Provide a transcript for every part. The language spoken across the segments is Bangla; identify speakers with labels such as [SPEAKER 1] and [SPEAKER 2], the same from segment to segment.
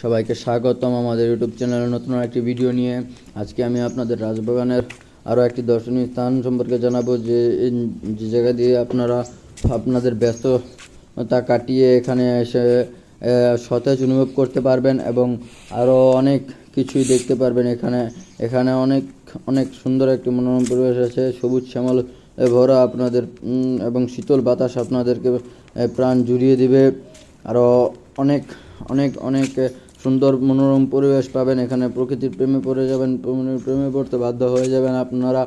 [SPEAKER 1] সবাইকে স্বাগতম আমাদের ইউটিউব চ্যানেলে নতুন একটি ভিডিও নিয়ে। আজকে আমি আপনাদের রাজবাগানের আরও একটি দর্শনীয় স্থান সম্পর্কে জানাব যে যে জায়গা দিয়ে আপনারা আপনাদের ব্যস্ততা কাটিয়ে এখানে এসে সতেজ অনুভব করতে পারবেন এবং আরও অনেক কিছুই দেখতে পারবেন এখানে। এখানে অনেক অনেক সুন্দর একটি মনোরম পরিবেশ আছে। সবুজ শ্যামল ভরা আপনাদের এবং শীতল বাতাস আপনাদেরকে প্রাণ জুড়িয়ে দিবে। আরও অনেক অনেক অনেক সুন্দর মনোরম পরিবেশ পাবেন, এখানে প্রকৃতির প্রেমে পড়ে যাবেন, প্রেমে- পড়তে বাধ্য হয়ে যাবেন আপনারা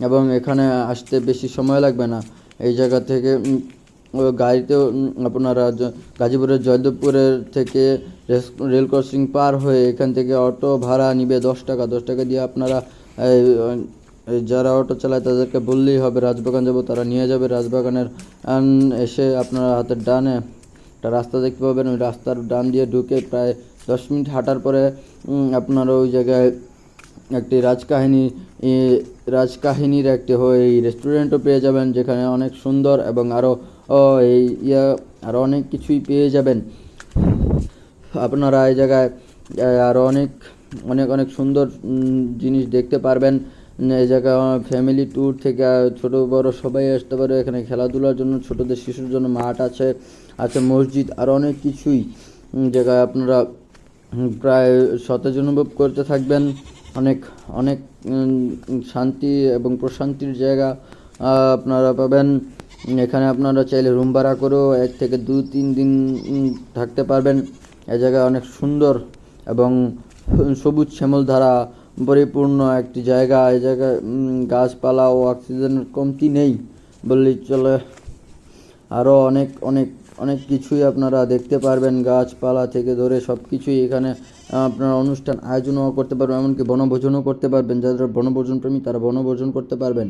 [SPEAKER 1] এবং এখানে আসতে বেশি সময় লাগবে না। এই জায়গা থেকে গাড়িতেও আপনারা গাজীপুরের জয়দেবপুরের থেকে রেল ক্রসিং পার হয়ে এখান থেকে অটো ভাড়া নিবে দশ টাকা। দশ টাকা দিয়ে আপনারা যারা অটো চালায় তাদেরকে বললেই হবে, রাজবাগান যাব, তারা নিয়ে যাবে রাজবাগানের এসে আপনারা হাতের ডানে একটা রাস্তা দেখতে পাবেন। ওই রাস্তার ডান দিয়ে ঢুকে প্রায় দশ মিনিট হাঁটার পরে আপনারা ওই জায়গায় একটি রাজকাহিনী রাজকাহিনীর একটি হয়ে রেস্টুরেন্টও পেয়ে যাবেন, যেখানে অনেক সুন্দর এবং আরও এই ইয়া আরও অনেক কিছুই পেয়ে যাবেন। আপনারা এই জায়গায় আরও অনেক অনেক অনেক সুন্দর জিনিস দেখতে পারবেন। এই জায়গায় ফ্যামিলি ট্যুর থেকে, ছোট, বড় সবাই আসতে পারে। এখানে খেলাধুলার জন্য, ছোটদের শিশুর জন্য মাঠ আছে আছে মসজিদ, আর অনেক কিছুই। জায়গায় আপনারা প্রায় সতেজ অনুভব করতে থাকবেন। অনেক অনেক শান্তি এবং প্রশান্তির জায়গা আপনারা পাবেন। এখানে আপনারা চাইলে রুম ভাড়া করেও এক থেকে দু, তিন দিন থাকতে পারবেন। এ জায়গায় অনেক সুন্দর এবং সবুজ শ্যামল ধারা পরিপূর্ণ একটি জায়গা। এই জায়গায় গাছপালা ও অক্সিজেনের কমতি নেই বললেই চলে। আরও অনেক অনেক অনেক কিছুই আপনারা দেখতে পারবেন, গাছপালা থেকে ধরে সব কিছুই এখানে আপনারা অনুষ্ঠান আয়োজনও করতে পারবেন, এমনকি বনভোজনও করতে পারবেন। যারা বনভোজন প্রেমী তারা বনভোজন করতে পারবেন।